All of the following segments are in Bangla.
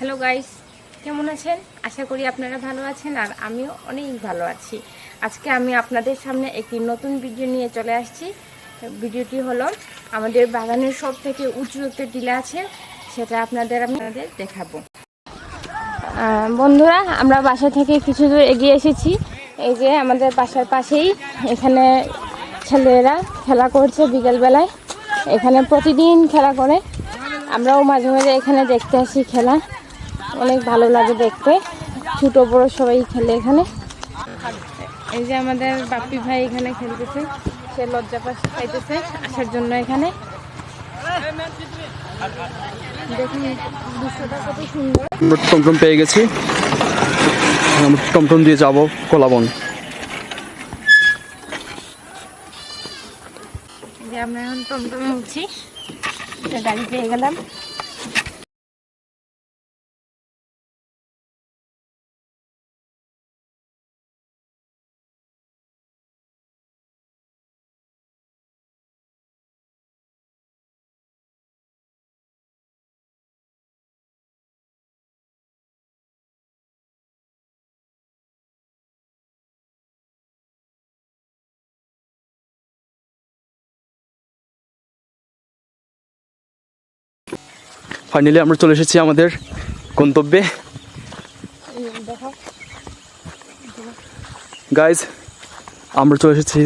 হ্যালো গাইস কেমন আছেন? আশা করি আপনারা ভালো আছেন আর আমিও অনেক ভালো আছি। আজকে আমি আপনাদের সামনে একটি নতুন ভিডিও নিয়ে চলে আসছি। ভিডিওটি হলো আমাদের বাগানের সব থেকে উঁচু একটা টিলা আছে, সেটা আপনাদের আপনাদের দেখাবো। বন্ধুরা, আমরা বাসা থেকে কিছু দূর এগিয়ে এসেছি। এই যে আমাদের বাসার পাশেই এখানে ছেলেরা খেলা করছে বিকেলবেলায়। এখানে প্রতিদিন খেলা করে। আমরাও মাঝে মাঝে এখানে দেখতে আসি খেলা। অনেক ভালো লাগে দেখতে। ছোট বড় সবাই খেলে এখানে। এই যে আমাদের বাপ্পি ভাই এখানে খেলতেছে। সে লজ্জা পাশ পাইতেছে আসার জন্য এখানে। দেখুন দৃশ্যটা কত সুন্দর। আমরা টমটম পেয়ে গেছি। আমরা টমটম দিয়ে যাব কলাবন। আমরা এখন টমটমে উঠছি। একটা গাড়ি পেয়ে গেলাম। ফাইনালি আমরা চলে এসেছি আমাদের গন্তব্যে। গাইজ আমরা চলে এসেছি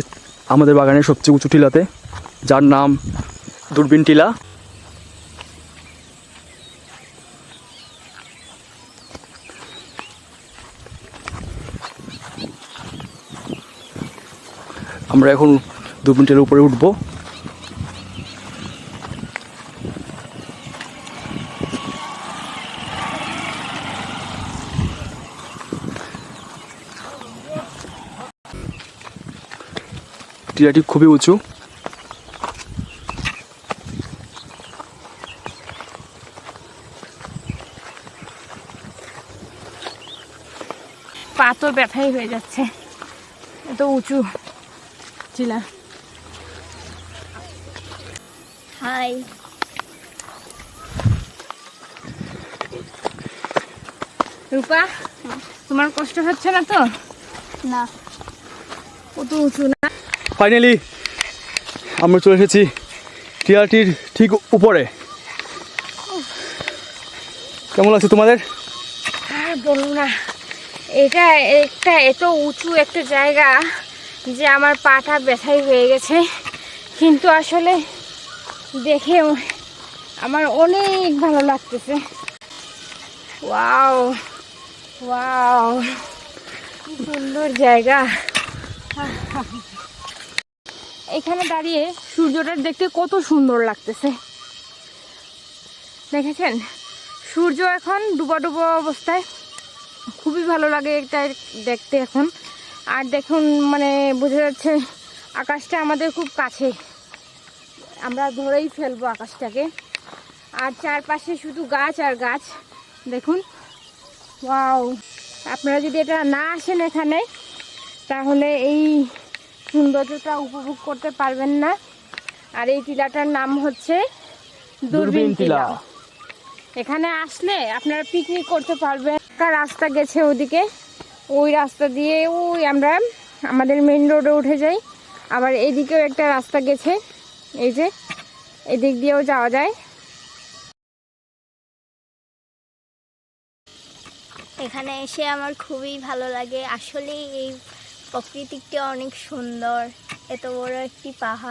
আমাদের বাগানের সবচেয়ে উঁচু টিলাতে, যার নাম দূরবীন টিলা। আমরা এখন দূরবীন টিলার উপরে উঠবো। টিলাটি খুবই উঁচু। পা তো ব্যথাই হয়ে যাচ্ছে। এত উঁচু চিলা হাই। রূপা তোমার কষ্ট হচ্ছে না তো? না। কত উঁচু না। ফাইনালি আমরা চলে এসেছি টিলাটির ঠিক উপরে। কেমন লাগছে তোমাদের? না। এটা একটা এত উঁচু একটা জায়গা যে আমার পাটা ব্যথাই হয়ে গেছে। কিন্তু আসলে দেখে আমার অনেক ভালো লাগতেছে। ওয়াও ওয়াও সুন্দর জায়গা। এখানে দাঁড়িয়ে সূর্যটা দেখতে কত সুন্দর লাগতেছে। দেখেছেন? সূর্য এখন ডুবো ডুবো অবস্থায়। খুবই ভালো লাগে এটা দেখতে এখন। আর দেখুন মানে বোঝা যাচ্ছে আকাশটা আমাদের খুব কাছে। আমরা ধরেই ফেলব আকাশটাকে। আর চারপাশে শুধু গাছ আর গাছ। দেখুন। ওয়াও! আপনারা যদি এটা না আসেন এখানে, তাহলে এই সৌন্দর্যটা উপভোগ করতে পারবেন না। আর এই টিলাটার নাম হচ্ছে দূরবীন টিলা। এখানে আসলে আপনারা পিকনিক করতে পারবেন। একটা রাস্তা গেছে ওদিকে। ওই রাস্তা দিয়ে ওই আমরা আমাদের মেন রোডে উঠে যাই। আবার এদিকেও একটা রাস্তা গেছে। এই যে এদিক দিয়েও যাওয়া যায়। এখানে এসে আমার খুবই ভালো লাগে। আসলে এই প্রকৃতিটা অনেক সুন্দর এত বড় একটি পাহাড়।